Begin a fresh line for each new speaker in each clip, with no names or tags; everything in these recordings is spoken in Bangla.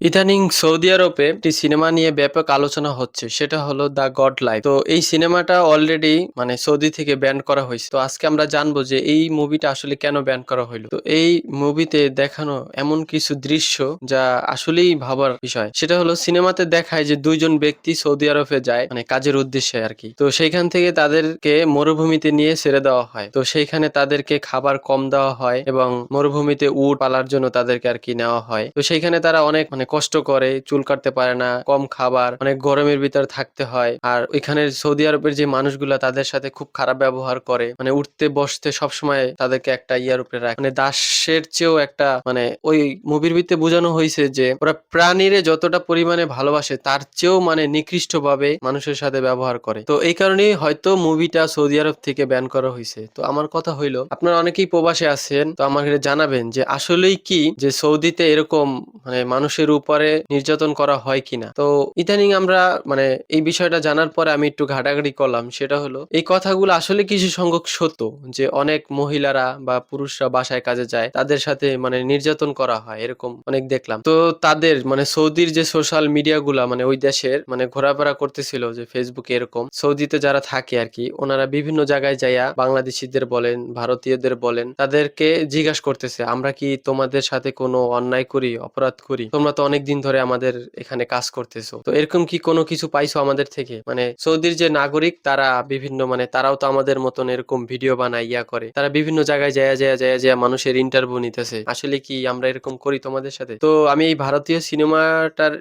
ইদানিং সৌদি আরবে একটি সিনেমা নিয়ে ব্যাপক আলোচনা হচ্ছে, সেটা হলো দ্য গড লাইফ। তো এই সিনেমাটা অলরেডি মানে সৌদি থেকে ব্যান করা হয়েছে। তো আজকে আমরা জানব যে এই মুভিটা আসলে কেন ব্যান করা হলো তো এই মুভিতে দেখানো এমন কিছু দৃশ্য যা আসলেই ভাবার বিষয়, সেটা হলো সিনেমাতে দেখায় যে দুইজন ব্যক্তি সৌদি আরবে যায় মানে কাজের উদ্দেশ্যে আর কি তো সেইখান থেকে তাদেরকে মরুভূমিতে নিয়ে ছেড়ে দেওয়া হয়। তো সেইখানে তাদেরকে খাবার কম দেওয়া হয় এবং মরুভূমিতে উট পালার জন্য তাদেরকে আর কি নেওয়া হয়। তো সেইখানে তারা অনেক মানে কষ্ট করে, চুল কাটতে পারে না, কম খাবার, অনেক গরমের ভিতর থাকতে হয়। আর ওইখানে সৌদি আরবের যে মানুষগুলা, তাদের সাথে খুব খারাপ ব্যবহার করে। মানে উঠতে, বসতে সবসময় তাদেরকে একটা ইয়ার উপরে রাখে। মানে দাসের চেয়েও একটা মানে ওই মুভির ভিতরে বোঝানো হয়েছে যে, ওরা প্রাণীরে যতটা পরিমাণে ভালোবাসে, তার চেয়েও মানে নিকৃষ্ট ভাবে মানুষের সাথে ব্যবহার করে। তো এই কারণেই হয়তো মুভিটা সৌদি আরব থেকে ব্যান করা হয়েছে তো আমার কথা হইল, আপনারা অনেকেই প্রবাসে আছেন, তো আমাকে জানাবেন যে, আসলেই কি যে সৌদিতে এরকম মানে মানুষের উপরে নির্যাতন করা হয় কিনা। তো ইদানিং আমরা মানে এই বিষয়টা জানার পরে আমি একটু ঘাটাঘাটি করলাম, সেটা হলো এই কথাগুলো আসলে কিছু সংখ্যক সত্য যে অনেক মহিলারা বা পুরুষরা বাসায় কাজে যায়, তাদের সাথে মানে নির্যাতন করা হয়, এরকম অনেক দেখলাম। তো তাদের মানে সৌদির যে সোশ্যাল মিডিয়াগুলা মানে ওই দেশের মানে ঘোরাফেরা করতেছিল যে ফেসবুকে এরকম, সৌদিতে যারা থাকে আর কি ওনারা বিভিন্ন জায়গায় যাইয়া বাংলাদেশিদের বলেন, ভারতীয়দের বলেন, তাদেরকে জিজ্ঞাসা করতেছে, আমরা কি তোমাদের সাথে কোনো অন্যায় করি, অপরাধ করি। তোমরা তো অনেক দিন ধরে আমাদের এখানে কাজ করতেছো। তো এরকম কি কোনো কিছু পাইছো আমাদের থেকে? মানে সৌদির যে নাগরিক, তারা বিভিন্ন মানে তারাও তো আমাদের মতন এরকম ভিডিও বানায়, ইয়া করে। তারা বিভিন্ন জায়গায় যায় যায় যায় যায় মানুষের ইন্টারভিউ নিতেছে। আসলে কি আমরা এরকম করি তোমাদের সাথে? তো আমি এই ভারতীয় সিনেমাটার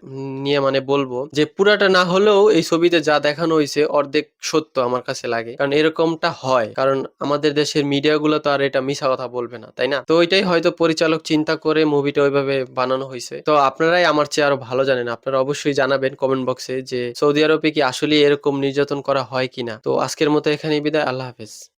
নিয়ে মানে বলব যে, পুরাটা না হলেও এই ছবিতে যা দেখানো হয়েছে অর্ধেক সত্য আমার কাছে লাগে। কারণ এরকমটা হয়। কারণ আমাদের দেশের মিডিয়া গুলো তো আর এটা মিশা কথা বলবে না, তাই না? তো ওইটাই হয়তো পরিচালক চিন্তা করে মুভিটা ওইভাবে বানানো হয়েছে তো আপনারাই আমার চেয়ে আরও ভালো জানেন। আপনারা অবশ্যই জানাবেন কমেন্ট বক্সে যে সৌদি আরবে কি আসলে এরকম নির্যাতন করা হয় কিনা। তো আজকের মতো এখানেই বিদায়। আল্লাহ হাফেজ।